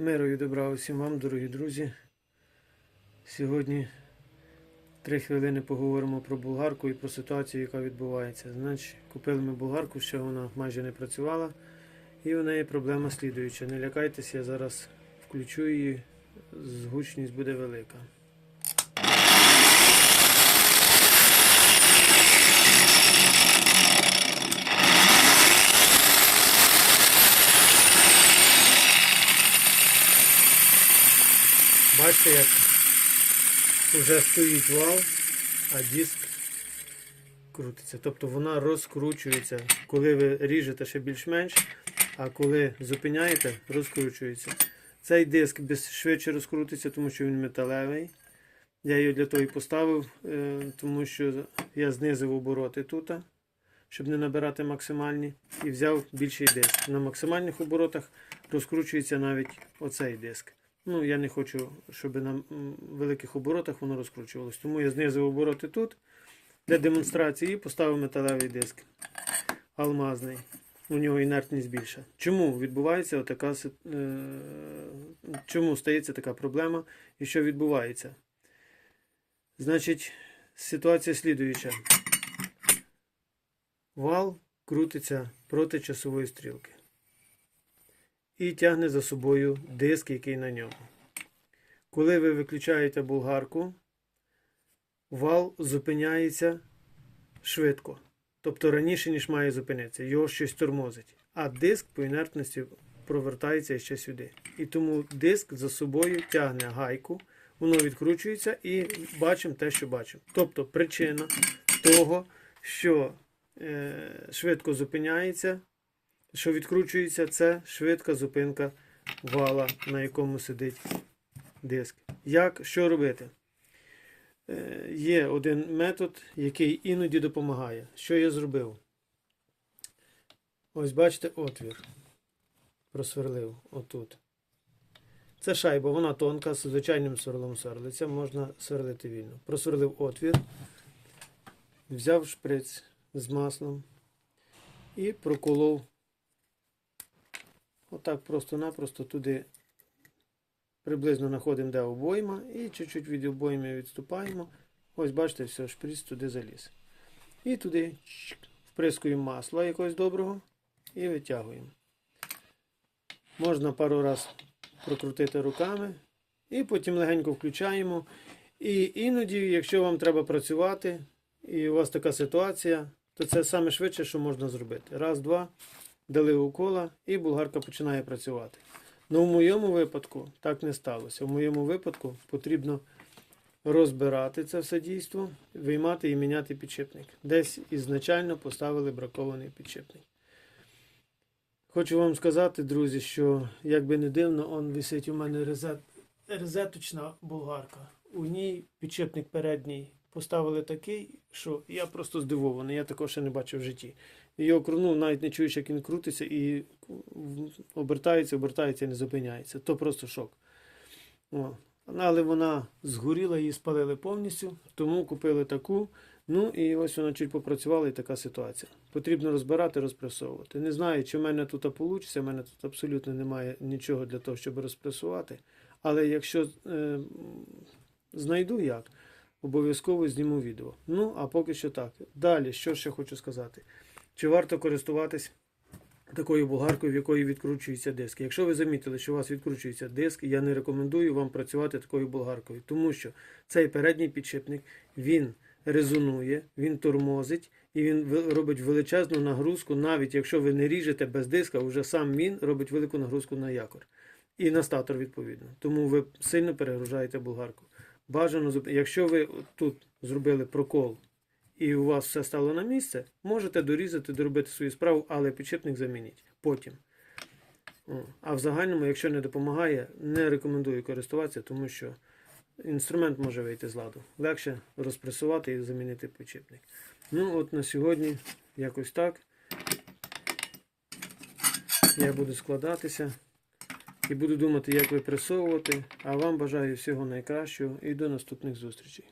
Миру і добра усім вам, дорогі друзі. Сьогодні три хвилини поговоримо про булгарку і про ситуацію, яка відбувається. Значить, купили ми булгарку, ще вона майже не працювала, і у неї проблема слідуюча. Не лякайтеся, я зараз включу її, згучність буде велика. Бачите, як вже стоїть вал, а диск крутиться. Тобто вона розкручується. Коли ви ріжете ще більш-менш, а коли зупиняєте, розкручується. Цей диск швидше розкрутиться, тому що він металевий. Я його для того і поставив, е, тому що я знизив обороти тут, щоб не набирати максимальні, і взяв більший диск. На максимальних оборотах розкручується навіть оцей диск. Ну, я не хочу, щоб на великих оборотах воно розкручувалось. Тому я знизив обороти тут для демонстрації і поставив металевий диск алмазний. У нього інертність більша. Чому відбувається така си- е, чому стається така проблема і що відбувається? Значить, ситуація слідуюча. Вал крутиться проти часової стрілки і тягне за собою диск, який на ньому. Коли ви виключаєте болгарку, вал зупиняється швидко. Тобто раніше, ніж має зупинитися. Його щось тормозить. А диск по інертності провертається ще сюди. І тому диск за собою тягне гайку, воно відкручується і бачимо те, що бачимо. Тобто причина того, що е, швидко зупиняється, що відкручується, це швидка зупинка вала, на якому сидить диск. Як що робити? Е, Є один метод, який іноді допомагає. Що я зробив? Ось бачите отвір. Просверлив отут. Це шайба, вона тонка, з звичайним сверлом сверлиться, можна сверлити вільно. Просверлив отвір, взяв шприц з маслом і проколов Отак просто-напросто туди приблизно знаходимо, де обойма, і чуть-чуть від обойми відступаємо. Ось бачите, все, шприц туди заліз. І туди вприскуємо масло якогось доброго і витягуємо. Можна пару раз прокрутити руками, і потім легенько включаємо. І іноді, якщо вам треба працювати, і у вас така ситуація, то це саме швидше, що можна зробити. Раз, два дали укола і болгарка починає працювати. Ну, в моєму випадку так не сталося. В моєму випадку потрібно розбирати це все дійство, виймати і міняти підшипник. Десь ізначально поставили бракований підшипник. Хочу вам сказати, друзі, що як би не дивно, он висить у мене резет, резеточна болгарка. У ній підшипник передній поставили такий, що я просто здивований, я такого ще не бачив в житті. Його круну навіть не чуєш, як він крутиться і обертається, обертається і не зупиняється. То просто шок. О. Але вона згоріла, її спалили повністю, тому купили таку. Ну і ось вона чуть попрацювала і така ситуація. Потрібно розбирати, розпресовувати. Не знаю, чи в мене тут вийде, в мене тут абсолютно немає нічого для того, щоб розпресувати. Але якщо е, знайду як, обов'язково зніму відео. Ну, а поки що так. Далі, що ще хочу сказати. Чи варто користуватись такою болгаркою, в якої відкручується диск? Якщо ви замітили, що у вас відкручується диск, я не рекомендую вам працювати такою болгаркою, тому що цей передній підшипник він резонує, він тормозить і він робить величезну нагрузку, навіть якщо ви не ріжете без диска, вже сам він робить велику нагрузку на якор. І на статор відповідно. Тому ви сильно перегружаєте болгарку. Бажано, якщо ви тут зробили прокол і у вас все стало на місце, можете дорізати, доробити свою справу, але підшипник замініть потім. А в загальному, якщо не допомагає, не рекомендую користуватися, тому що інструмент може вийти з ладу. Легше розпресувати і замінити підшипник. Ну, от на сьогодні якось так. Я буду складатися і буду думати, як випресовувати. А вам бажаю всього найкращого і до наступних зустрічей.